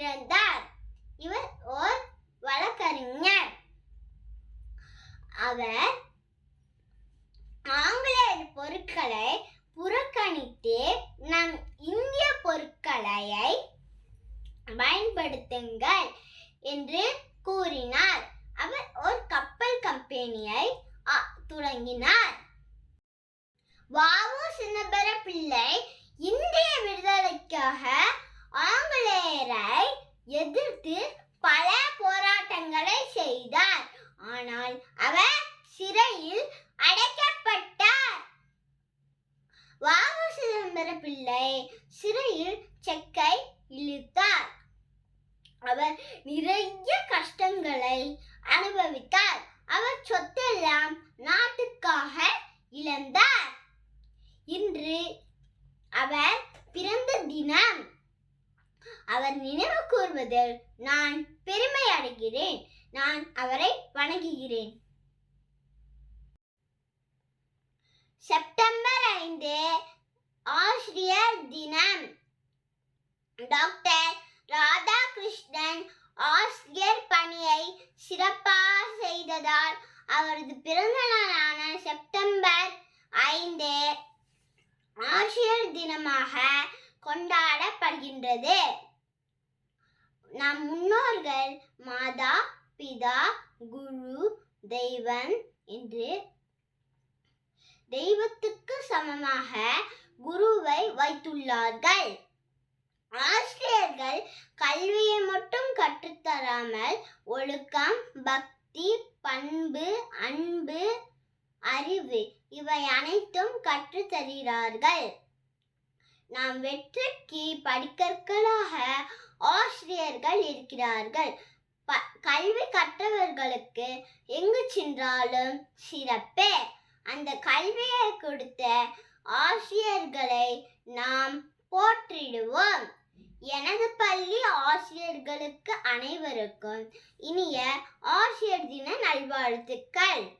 பிறந்தார் இவர் ஓர் வழக்கறிஞர். அவர் ஆங்கிலேயர் பொருட்களை புறக்கணித்து நம் இந்திய பொருட்களை பயன்படுத்துங்கள் என்று கூறினார். அவர் ஒரு கப்பல் கம்பெனியை தொடங்கினார் வாவு சின்னபர பிள்ளை இந்திய விடுதலைக்காக எதிர்த்து பல போராட்டங்களை செய்தார். ஆனால் அவர் சிறையில் அடைக்கப்பட்டார். வாவு சிதம்பர பிள்ளை சிறையில் செக்கை இழுத்தார். அவர் நிறைய கஷ்டங்களை அனுபவித்தார். அவர் சொத்தெல்லாம் நாட்டுக்காக இழந்தார். இன்று அவர் பிறந்த தினம். அவர் நினைவு கூர்வதில் நான் பெருமை அடைகிறேன். நான் அவரை வணங்குகிறேன். செப்டம்பர் ஐந்து ஆசிரியர் தினம். டாக்டர் ராதாகிருஷ்ணன் ஆசிரியர் பணியை சிறப்பாக செய்ததால் அவரது பிறந்த நாளான செப்டம்பர் ஐந்து ஆசிரியர் தினமாக கொண்டாடப்படுகின்றது. நம் முன்னோர்கள் மாதா பிதா குரு தெய்வம் என்று தெய்வத்துக்கு சமமாக குருவை வைத்துள்ளார்கள். ஆசிரியர்கள் கல்வியை மட்டும் கற்றுத்தராமல் ஒழுக்கம் பக்தி பண்பு அன்பு அறிவு இவை அனைத்தும் கற்றுத் தருகிறார்கள் நாம் வெற்றிக்கு படிக்கற்களாக ஆசிரியர்கள் இருக்கிறார்கள். ப- கல்வி கற்றவர்களுக்கு எங்கு சென்றாலும் சிறப்பே. அந்த கல்வியை கொடுத்த ஆசிரியர்களை நாம் போற்றிடுவோம். எனது பள்ளி ஆசிரியர்களுக்கு அனைவருக்கும் இனிய ஆசிரியர் தின நல்வாழ்த்துக்கள்.